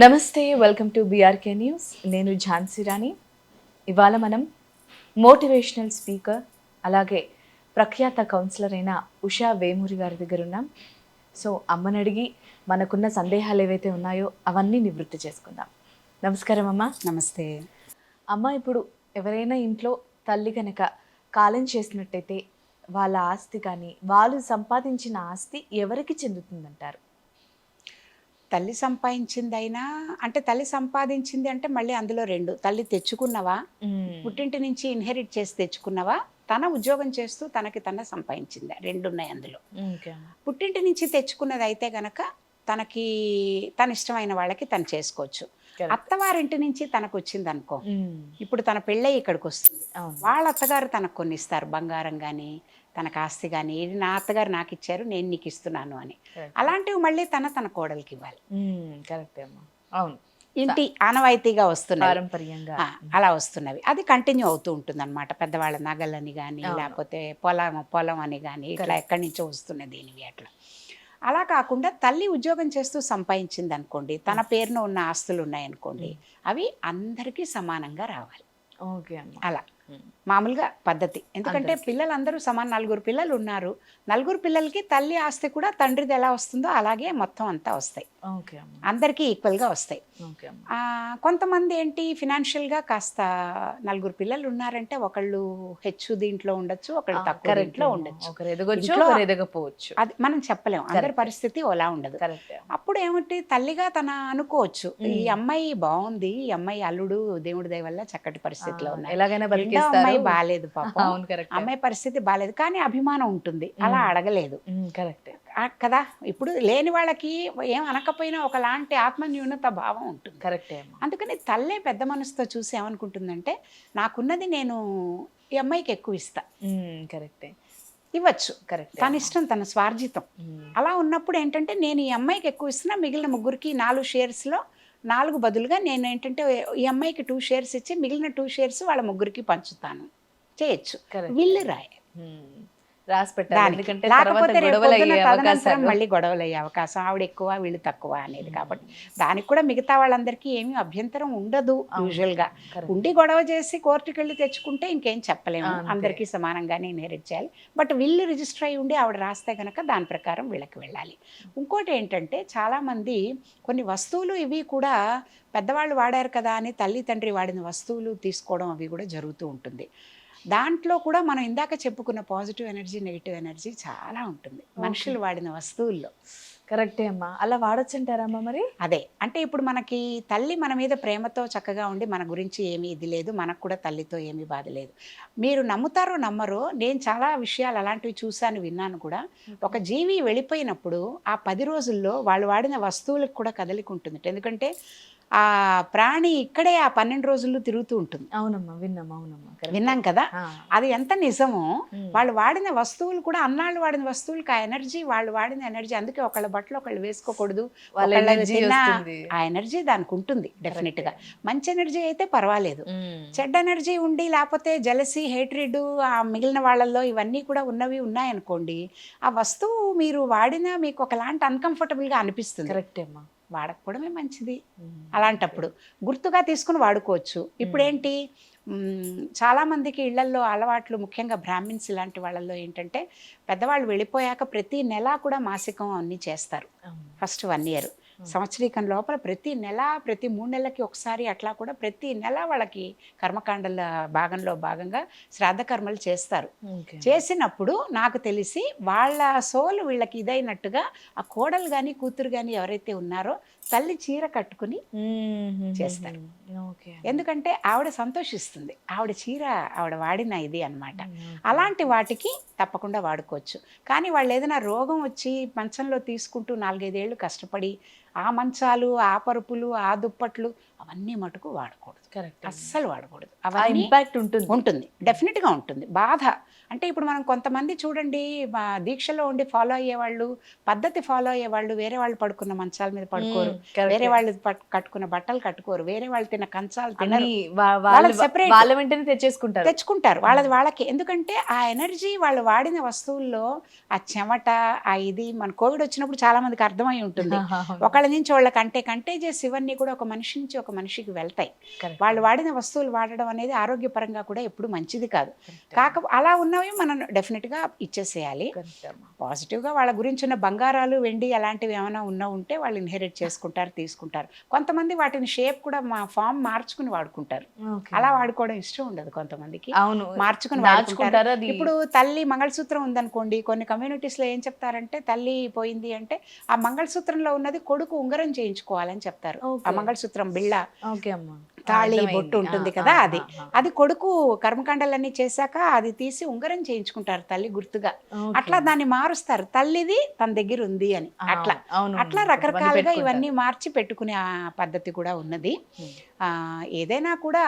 నమస్తే welcome to BRK news నేను ఝాన్సీ రాణి. ఇవాళ మనం మోటివేషనల్ స్పీకర్ అలాగే ప్రఖ్యాత కౌన్సిలర్ అయిన ఉషా వేమూరి గారి దగ్గర ఉన్నాం. సో అమ్మని అడిగి మనకున్న సందేహాలు ఏవైతే ఉన్నాయో అవన్నీ నివృత్తి చేసుకుందాం. నమస్కారం అమ్మ. నమస్తే. అమ్మ ఇప్పుడు ఎవరైనా ఇంట్లో తల్లి కనుక కాలం చేసినట్టయితే వాళ్ళ ఆస్తి కానీ వాళ్ళు సంపాదించిన ఆస్తి ఎవరికి చెందుతుందంటారు? తల్లి సంపాదించిందైనా అంటే తల్లి సంపాదించింది అంటే మళ్ళీ అందులో రెండు. తల్లి తెచ్చుకున్నవా? పుట్టింటి నుంచి ఇన్హెరిట్ చేసి తెచ్చుకున్నవా? తన ఉద్యోగం చేస్తూ తనకి తన సంపాదించిందా? రెండు ఉన్నాయి అందులో పుట్టింటి నుంచి తెచ్చుకున్నది అయితే గనక తనకి తన ఇష్టమైన వాళ్ళకి తను చేసుకోవచ్చు. అత్తవారింటి నుంచి తనకు వచ్చింది అనుకో. ఇప్పుడు తన పెళ్ళై ఇక్కడికి వస్తుంది వాళ్ళ అత్తగారు తనకు కొన్ని ఇస్తారు బంగారం కానీ తనకు ఆస్తి కానీ ఇది నా అత్తగారు నాకు ఇచ్చారు నేను నీకు ఇస్తున్నాను అని. అలాంటివి మళ్ళీ తన తన కోడలికి ఇవ్వాలి మ్మ్. కరెక్టే అమ్మా. అవును. ఇంటి ఆనవాయితీగా పారంపర్యంగా. ఆ, అలా వస్తున్నవి. అది కంటిన్యూ అవుతూ ఉంటుంది అనమాట పెద్దవాళ్ళ నగలని కానీ. లేకపోతే పొలం పొలం అని కానీ ఇట్లా ఎక్కడి నుంచో వస్తున్నది దీనివి అట్లా. అలా కాకుండా తల్లి ఉద్యోగం చేస్తూ సంపాదించింది అనుకోండి తన పేరున ఉన్న ఆస్తులు ఉన్నాయనుకోండి అవి అందరికీ సమానంగా రావాలి. ఓకే అలా. మామూలుగా పద్ధతి. ఎందుకంటే. పిల్లలందరూ సమాన. నలుగురు పిల్లలు ఉన్నారు. నలుగురు పిల్లలకి తల్లి ఆస్తి కూడా తండ్రిది ఎలా వస్తుందో అలాగే మొత్తం అంతా వస్తాయి. అందరికీ ఈక్వల్గా వస్తాయి. కొంతమంది ఏంటి ఫినాన్షియల్గా కాస్త నలుగురు పిల్లలు ఉన్నారంటే ఒకళ్ళు హెచ్చు దీంట్లో ఉండొచ్చు ఒకళ్ళు తక్కువ దీంట్లో ఉండొచ్చు. ఇంట్లో- ఎదగపోవచ్చు అది మనం చెప్పలేం. అందరి. పరిస్థితి అలా ఉండదు. అప్పుడు ఏమిటి తల్లిగా తన అనుకోవచ్చు. ఈ. అమ్మాయి బాగుంది ఈ అమ్మాయి అల్లుడు దేవుడి దయ వల్ల చక్కటి పరిస్థితిలో ఉన్నాయి. ఎలాగైనా అమ్మాయి బాగాలేదు పాపం. అమ్మాయి పరిస్థితి బాగాలేదు కానీ అభిమానం ఉంటుంది. అలా. అడగలేదు. కరెక్ట్. కదా? ఇప్పుడు లేని వాళ్ళకి ఏం అనకపోయినా ఒకలాంటి ఆత్మన్యూనత భావం ఉంటుంది. కరెక్టే అమ్మా. అందుకని తల్లే పెద్ద మనసుతో చూసి ఏమనుకుంటుందంటే నాకున్నది నేను ఈ అమ్మాయికి ఎక్కువ ఇస్తా. కరెక్టే. ఇవ్వచ్చు. కరెక్ట్ తన ఇష్టం తన స్వార్జితం. అలా ఉన్నప్పుడు ఏంటంటే నేను ఈ అమ్మాయికి ఎక్కువ ఇస్తున్నా మిగిలిన ముగ్గురికి నాలుగు షేర్స్లో నాలుగు బదులుగా నేను ఏంటంటే ఈ అమ్మాయికి టూ షేర్స్ ఇచ్చి మిగిలిన టూ షేర్స్ వాళ్ళ ముగ్గురికి పంచుతాను. చేయొచ్చు. విల్లు రాయ. రాసి పెట్టాలి ఎందుకంటే లేకపోతే తదనంతరం మళ్ళీ గొడవలు అయ్యే అవకాశం. ఆవిడ ఎక్కువ వీళ్ళు తక్కువ అనేది కాబట్టి దానికి కూడా మిగతా వాళ్ళందరికీ ఏమీ అభ్యంతరం ఉండదు అవును. యూజువల్గా Correct. ఉండి గొడవ చేసి కోర్టుకి వెళ్ళి తెచ్చుకుంటే ఇంకేం చెప్పలేము. అందరికీ సమానంగానే ఇన్హెరిట్ చేయాలి. బట్ విల్లు రిజిస్టర్ అయి ఉండి ఆవిడ రాస్తే కనుక దాని ప్రకారం వీళ్ళకి వెళ్ళాలి. ఇంకోటి ఏంటంటే చాలామంది కొన్ని వస్తువులు ఇవి కూడా పెద్దవాళ్ళు వాడారు కదా అని తల్లి తండ్రి వాడిన వస్తువులు తీసుకోవడం అవి కూడా జరుగుతూ ఉంటుంది. దాంట్లో కూడా మనం ఇందాక చెప్పుకున్న పాజిటివ్ ఎనర్జీ నెగిటివ్ ఎనర్జీ చాలా ఉంటుంది. మనుషులు వాడిన వస్తువుల్లో. కరెక్టే అమ్మా. అలా వాడొచ్చు అంటారమ్మా మరి? అదే. అంటే ఇప్పుడు మనకి తల్లి మన మీద ప్రేమతో చక్కగా ఉండి మన గురించి ఏమీ ఇది లేదు మనకు కూడా తల్లితో ఏమీ బాధ లేదు. మీరు నమ్ముతారో నమ్మరో నేను చాలా విషయాలు అలాంటివి చూశాను విన్నాను కూడా. ఒక జీవి వెళ్ళిపోయినప్పుడు ఆ పది రోజుల్లో వాళ్ళు వాడిన వస్తువులకు కూడా కదలిక ఉంటుంది. ఎందుకంటే ఆ ప్రాణి ఇక్కడే ఆ పన్నెండు రోజుల్లో తిరుగుతూ ఉంటుంది అవునమ్మా విన్నాం అవునమ్మా. విన్నాం కదా. అది ఎంత నిజమో. వాళ్ళు వాడిన వస్తువులు కూడా అన్నాళ్ళు వాడిన వస్తువులకి ఆ ఎనర్జీ వాళ్ళు వాడిన ఎనర్జీ అందుకే ఒకళ్ళ బట్టలు ఒకళ్ళు వేసుకోకూడదు వాళ్ళ ఎనర్జీ ఆ ఎనర్జీ దానికి ఉంటుంది డెఫినెట్గా మంచి ఎనర్జీ అయితే పర్వాలేదు. చెడ్డ ఎనర్జీ ఉండి లేకపోతే జలసి హేట్రిడ్ ఆ మిగిలిన వాళ్ళల్లో ఇవన్నీ కూడా ఉన్నవి ఉన్నాయనుకోండి ఆ వస్తువు మీరు వాడినా మీకు ఒకలాంటి uncomfortable గా అనిపిస్తుంది కరెక్టే అమ్మా వాడకపోవడమే మంచిది. అలాంటప్పుడు గుర్తుగా తీసుకుని వాడుకోవచ్చు. ఇప్పుడు ఏంటి మ్, చాలా మందికి ఇళ్ళల్లో అలవాట్లు ముఖ్యంగా బ్రాహ్మిన్స్ ఇలాంటి వాళ్ళల్లో ఏంటంటే పెద్దవాళ్ళు వెళ్ళిపోయాక ప్రతి నెల కూడా మాసికం అన్నీ చేస్తారు. First one year. సంవత్సరీకం లోపల ప్రతి నెల ప్రతి మూడు నెలలకి ఒకసారి అట్లా కూడా ప్రతి నెల వాళ్ళకి కర్మకాండల భాగంలో భాగంగా శ్రాద్ధ కర్మలు చేస్తారు. చేసినప్పుడు నాకు తెలిసి వాళ్ళ సోలు వీళ్ళకి ఇదైనట్టుగా ఆ కోడలు కానీ కూతురు కానీ ఎవరైతే ఉన్నారో తల్లి చీర కట్టుకుని. చేస్తారు. ఎందుకంటే ఆవిడ సంతోషిస్తుంది ఆవిడ చీర ఆవిడ వాడిన ఇది అన్నమాట ఉమ్. అలాంటి వాటికి తప్పకుండా వాడుకోవచ్చు కానీ వాళ్ళు ఏదైనా రోగం వచ్చి మంచంలో తీసుకుంటూ నాలుగైదేళ్ళు కష్టపడి ఆ మంచాలు ఆ పరుపులు ఆ దుప్పట్లు అవన్నీ మటుకు వాడకూడదు. కరెక్ట్ అస్సలు వాడకూడదు. అవన్నీ ఇంపాక్ట్ ఉంటుంది. ఉంటుంది. డెఫినెట్గా ఉంటుంది. బాధ. అంటే ఇప్పుడు మనం కొంతమంది చూడండి మా దీక్షలో ఉండి ఫాలో అయ్యేవాళ్ళు పద్ధతి ఫాలో అయ్యేవాళ్ళు వేరే వాళ్ళు పడుకున్న మంచాల మీద పడుకోరు. వేరే వాళ్ళు కట్టుకున్న బట్టలు కట్టుకోరు. వేరే వాళ్ళు తిన్న కంచాలు తినరు. వాళ్ళు separate. వాళ్ళ వెంటనే తెచ్చేసుకుంటారు. తెచ్చుకుంటారు. వాళ్ళది వాళ్ళకి. ఎందుకంటే ఆ ఎనర్జీ వాళ్ళు వాడిన వస్తువుల్లో ఆ చెమట ఆ ఇది మన కోవిడ్ వచ్చినప్పుడు చాలా మందికి అర్థమై ఉంటుంది. ఒకళ్ళ నుంచి వాళ్ళకి అంటే కంటేజెస్ ఇవన్నీ కూడా ఒక మనిషి నుంచి ఒక మనిషికి వెళ్తాయి. వాళ్ళు వాడిన వస్తువులు వాడడం అనేది ఆరోగ్యపరంగా కూడా ఎప్పుడు మంచిది కాదు. కాక అలా ఉన్నవి మనం డెఫినెట్గా ఇచ్చేసేయాలి. పాజిటివ్గా వాళ్ళ గురించి ఉన్న బంగారాలు వెండి అలాంటివి ఏమైనా ఉన్నా ఉంటే వాళ్ళు ఇన్హెరిట్ చేసుకుంటారు తీసుకుంటారు కొంతమంది వాటిని షేప్ కూడా మా ఫామ్ మార్చుకుని వాడుకుంటారు. అలా వాడుకోవడం ఇష్టం ఉండదు కొంతమందికి అవును మార్చుకుని వాడుకుంటారు ఇప్పుడు తల్లి మంగళసూత్రం ఉందనుకోండి కొన్ని communities లో ఏం చెప్తారంటే తల్లి పోయింది అంటే ఆ మంగళసూత్రంలో ఉన్నది కొడుకు ఉంగరం చేయించుకోవాలని చెప్తారు. ఆ మంగళసూత్రం బిళ్ళ తాళి. బొట్టు ఉంటుంది కదా అది. అది కొడుకు కర్మకాండాలన్నీ చేశాక అది తీసి ఉంగరం చేయించుకుంటారు తల్లి గుర్తుగా. అట్లా దాన్ని మారుస్తారు తల్లిది తన దగ్గర ఉంది అని అట్లా అట్లా రకరకాలుగా. ఇవన్నీ మార్చి పెట్టుకునే ఆ పద్ధతి కూడా ఉన్నది. ఆ, ఏదైనా కూడా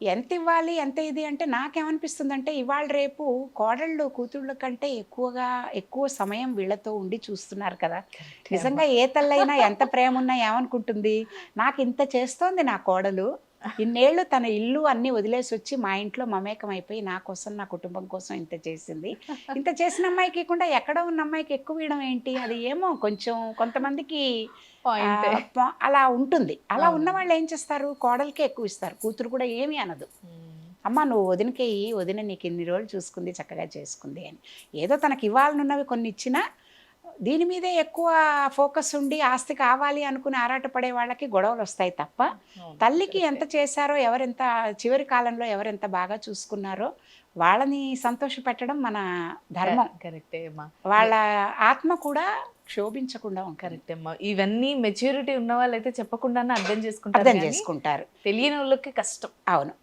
ఎంత ఇవ్వాలి ఎంత ఇది? అంటే నాకేమనిపిస్తుంది అంటే ఇవాళ రేపు కోడళ్ళు కూతుళ్ళ కంటే ఎక్కువగా ఎక్కువ సమయం వీళ్ళతో ఉండి చూస్తున్నారు కదా. నిజంగా ఏ తల్లైనా ఎంత ప్రేమ ఉన్నా ఏమనుకుంటుంది? నాకు ఇంత చేస్తోంది నా కోడలు. ఇన్నేళ్ళు తన ఇల్లు అన్ని వదిలేసి వచ్చి మా ఇంట్లో మమేకం అయిపోయి నా కోసం నా కుటుంబం కోసం ఇంత చేసింది. ఇంత చేసిన అమ్మాయికి ఇవ్వకుండా ఎక్కడ ఉన్న అమ్మాయికి ఎక్కువ ఇవ్వడం ఏంటి? అది ఏమో కొంచెం కొంతమందికి అలా ఉంటుంది అలా. ఉన్న వాళ్ళు ఏం చేస్తారు కోడలికే ఎక్కువ ఇస్తారు కూతురు కూడా ఏమీ అనదు. అమ్మ నువ్వు వదినకే ఇయ్యి వదిన నీకు ఇన్ని రోజులు చూసుకుంది చక్కగా చేసుకుంది అని ఏదో తనకి ఇవ్వాలనున్నవి కొన్ని ఇచ్చినా దీని మీదే ఎక్కువ ఫోకస్ ఉండి ఆస్తి కావాలి అనుకుని ఆరాటపడే వాళ్ళకి గొడవలు వస్తాయి తప్ప. తల్లికి. ఎంత చేశారో ఎవరెంత చివరి కాలంలో ఎవరెంత బాగా చూసుకున్నారో వాళ్ళని సంతోష పెట్టడం మన ధర్మం కరెక్టే వాళ్ళ ఆత్మ కూడా క్షోభించకుండా కరెక్ట్ అమ్మా ఇవన్నీ మెచ్యూరిటీ ఉన్న వాళ్ళైతే చెప్పకుండానే అర్థం చేసుకుంటారు అర్థం చేసుకుంటారు. తెలియని వాళ్ళకి కష్టం. అవును.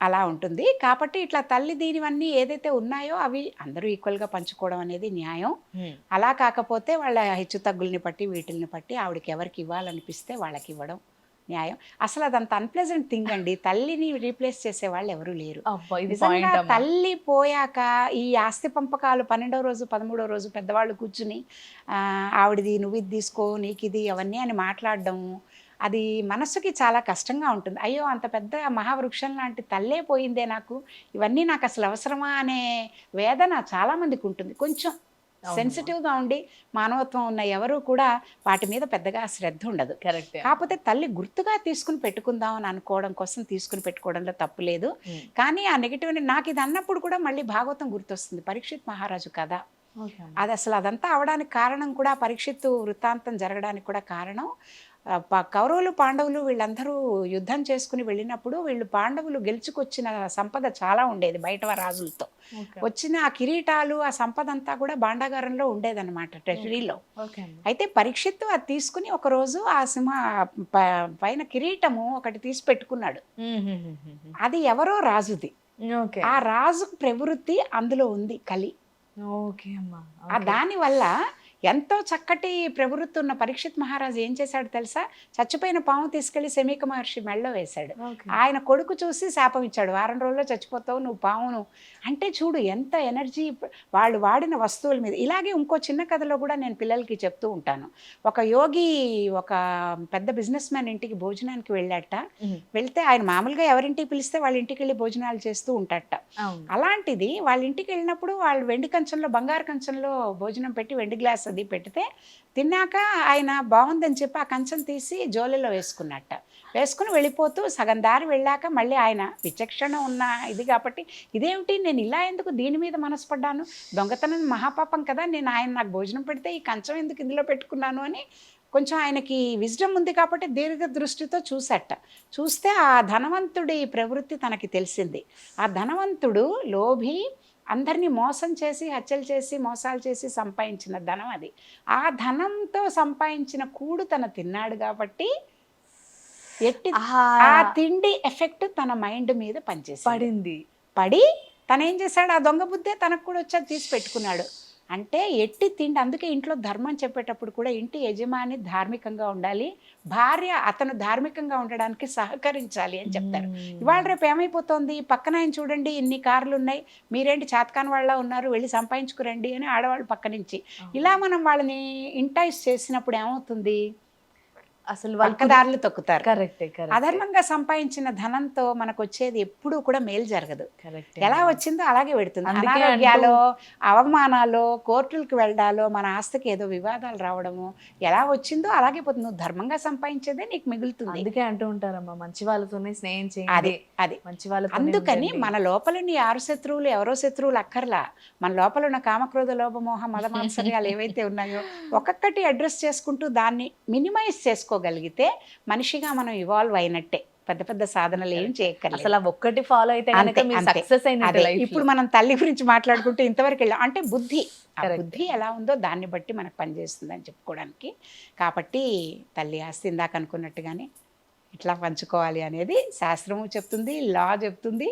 అలా ఉంటుంది. కాబట్టి ఇట్లా తల్లి దీనివన్నీ ఏదైతే ఉన్నాయో అవి అందరూ ఈక్వల్గా పంచుకోవడం అనేది న్యాయం. అలా కాకపోతే వాళ్ళ హెచ్చు తగ్గుల్ని బట్టి వీటిల్ని బట్టి ఆవిడకి ఎవరికి ఇవ్వాలనిపిస్తే వాళ్ళకి ఇవ్వడం. న్యాయం. అసలు అదంత అన్ప్లెజెంట్ థింగ్ అండి. తల్లిని రీప్లేస్ చేసే వాళ్ళు ఎవరు లేరు. నిజంగా తల్లి పోయాక ఈ ఆస్తి పంపకాలు పన్నెండో రోజు పదమూడో రోజు పెద్దవాళ్ళు కూర్చుని ఆవిడది నువ్వు ఇది తీసుకో నీకు ఇది అవన్నీ అని మాట్లాడడం అది మనసుకి చాలా కష్టంగా ఉంటుంది. అయ్యో అంత పెద్ద మహావృక్షం లాంటి తల్లే పోయిందే నాకు. ఇవన్నీ నాకు అసలు అవసరమా అనే వేదన చాలామందికి ఉంటుంది. కొంచెం. సెన్సిటివ్గా ఉండి మానవత్వం ఉన్న ఎవరు కూడా వాటి మీద పెద్దగా శ్రద్ధ ఉండదు. కరెక్ట్ కాకపోతే తల్లి గుర్తుగా తీసుకుని పెట్టుకుందాం అని అనుకోవడం కోసం తీసుకుని పెట్టుకోవడంలో తప్పు లేదు. కానీ ఆ నెగిటివ్ నాకు ఇది అన్నప్పుడు కూడా మళ్ళీ భాగవతం గుర్తొస్తుంది. పరీక్షిత్ మహారాజు కథ. అది అసలు అదంతా అవడానికి కారణం కూడా పరీక్షిత్తు వృత్తాంతం జరగడానికి కూడా కారణం. కౌరవులు పాండవులు వీళ్ళందరూ యుద్ధం చేసుకుని వెళ్ళినప్పుడు వీళ్ళు పాండవులు గెలుచుకొచ్చిన సంపద చాలా ఉండేది బయట రాజులతో. వచ్చిన ఆ కిరీటాలు ఆ సంపద అంతా కూడా భాండాగారంలో ఉండేదన్నమాట ట్రెజరీలో. ఓకే అయితే పరీక్షిత్తు అది తీసుకుని ఒకరోజు ఆ సింహ పైన కిరీటము ఒకటి తీసి పెట్టుకున్నాడు. అది ఎవరో రాజుది. ఆ రాజు ప్రవృత్తి అందులో ఉంది కలి. ఓకే అమ్మా. ఆ దాని వల్ల ఎంతో చక్కటి ప్రవృత్తి ఉన్న పరీక్షిత్ మహారాజు ఏం చేశాడు తెలుసా? చచ్చిపోయిన పాము తీసుకెళ్ళి శమీక మహర్షి మెళ్ళలో వేశాడు. ఆయన కొడుకు చూసి శాపం ఇచ్చాడు. వారం రోజుల్లో చచ్చిపోతావు నువ్వు పావును. అంటే చూడు ఎంత ఎనర్జీ వాళ్ళు వాడిన వస్తువుల మీద. ఇలాగే ఇంకో చిన్న కథలో కూడా నేను పిల్లలకి చెప్తూ ఉంటాను. ఒక యోగి ఒక పెద్ద బిజినెస్ మ్యాన్ ఇంటికి భోజనానికి వెళ్ళాట. వెళ్తే ఆయన మామూలుగా ఎవరింటికి పిలిస్తే వాళ్ళ ఇంటికి వెళ్ళి భోజనాలు చేస్తూ ఉంటాట. అలాంటిది వాళ్ళ ఇంటికి వెళ్ళినప్పుడు వాళ్ళు వెండి కంచంలో బంగారు కంచంలో భోజనం పెట్టి వెండి గ్లాస్ అది పెడితే తిన్నాక ఆయన బాగుందని చెప్పి ఆ కంచం తీసి జోలెలో వేసుకున్నట్ట. వేసుకుని వెళ్ళిపోతూ సగం దారి వెళ్ళాక మళ్ళీ ఆయన విచక్షణ ఉన్న ఇది కాబట్టి ఇదేమిటి? నేను ఇలా ఎందుకు దీని మీద మనసుపడ్డాను? దొంగతనం మహాపాపం కదా నేను ఆయన నాకు భోజనం పెడితే ఈ కంచం ఎందుకు ఇందులో పెట్టుకున్నాను అని కొంచెం ఆయనకి విజ్డమ్ ఉంది కాబట్టి దీర్ఘ దృష్టితో చూసట చూస్తే ఆ ధనవంతుడి ప్రవృత్తి తనకి తెలిసింది. ఆ ధనవంతుడు లోభి అందరినీ మోసం చేసి హత్యలు చేసి మోసాలు చేసి సంపాదించిన ధనం అది. ఆ ధనంతో సంపాదించిన కూడు తన తిన్నాడు కాబట్టి ఎట్టి ఆ తిండి ఎఫెక్ట్ తన మైండ్ మీద పనిచేసింది. పడింది. పడి తను ఏం చేశాడు? ఆ దొంగ బుద్ధే తనకు కూడా వచ్చి తీసి పెట్టుకున్నాడు. అంటే ఎట్టి తిండి అందుకే ఇంట్లో ధర్మం చెప్పేటప్పుడు కూడా ఇంటి యజమాని ధార్మికంగా ఉండాలి భార్య అతను ధార్మికంగా ఉండడానికి సహకరించాలి అని చెప్తారు. ఇవాళ రేపు ఏమైపోతుంది? పక్కన ఆయన చూడండి ఇన్ని కార్లు ఉన్నాయి మీరేంటి చాతకాని వాళ్ళ ఉన్నారు వెళ్ళి సంపాదించుకురండి అని ఆడవాళ్ళు పక్క నుంచి. ఇలా మనం వాళ్ళని ఇంటైజ్ చేసినప్పుడు ఏమవుతుంది? అసలు వాళ్ళు తొక్కుతారు. కరెక్టే అధర్మంగా సంపాదించిన ధనంతో మనకు వచ్చేది ఎప్పుడూ కూడా మేలు జరగదు. ఎలా వచ్చిందో అలాగే పెడుతుంది. అందుకే అనారోగ్యాలు అవమానాలు కోర్టులకు వెళ్ళడాలు మన ఆస్తికి ఏదో వివాదాలు రావడము ఎలా వచ్చిందో అలాగే పోతుంది. నువ్వు ధర్మంగా సంపాదించేదే నీకు మిగులుతుంది. అందుకే అంటూ ఉంటారమ్మా మంచి వాళ్ళతోనే స్నేహం అది చేయండి. అది మంచి వాళ్ళతో అందుకని మన లోపల నీ ఆరు శత్రువులు ఎవరో శత్రువులు అక్కర్లా. మన లోపల ఉన్న కామక్రోధ లోభమోహ మద మాత్సర్యాలు ఏవైతే ఉన్నాయో ఒక్కొక్కటి అడ్రస్ చేసుకుంటూ దాన్ని మినిమైజ్ చేసుకోగలిగితే మనిషిగా మనం ఇవాల్వ్ అయినట్టే. పెద్ద పెద్ద సాధనలు ఏం చేయక్కర్లేదు. అసలు ఒక్కటి ఫాలో అయితే. సక్సెస్ ఇప్పుడు మనం తల్లి గురించి మాట్లాడుకుంటే ఇంతవరకు వెళ్ళాం. అంటే బుద్ధి. బుద్ధి ఎలా ఉందో దాన్ని బట్టి మనకు పనిచేస్తుంది అని చెప్పుకోవడానికి. కాబట్టి తల్లి ఆస్తి ఇందాక అనుకున్నట్టుగానే ఇట్లా పంచుకోవాలి అనేది శాస్త్రము చెప్తుంది లా చెప్తుంది.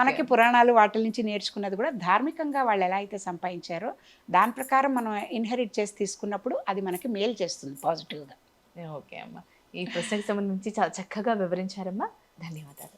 మనకి పురాణాలు వాటి నుంచి నేర్చుకున్నది కూడా ధార్మికంగా వాళ్ళు ఎలా అయితే సంపాదించారో దాని ప్రకారం మనం ఇన్హెరిట్ చేసి తీసుకున్నప్పుడు అది మనకి మేలు చేస్తుంది పాజిటివ్గా ఓకే అమ్మా. ఈ ప్రశ్నకు సంబంధించి చాలా చక్కగా వివరించారమ్మా. ధన్యవాదాలు.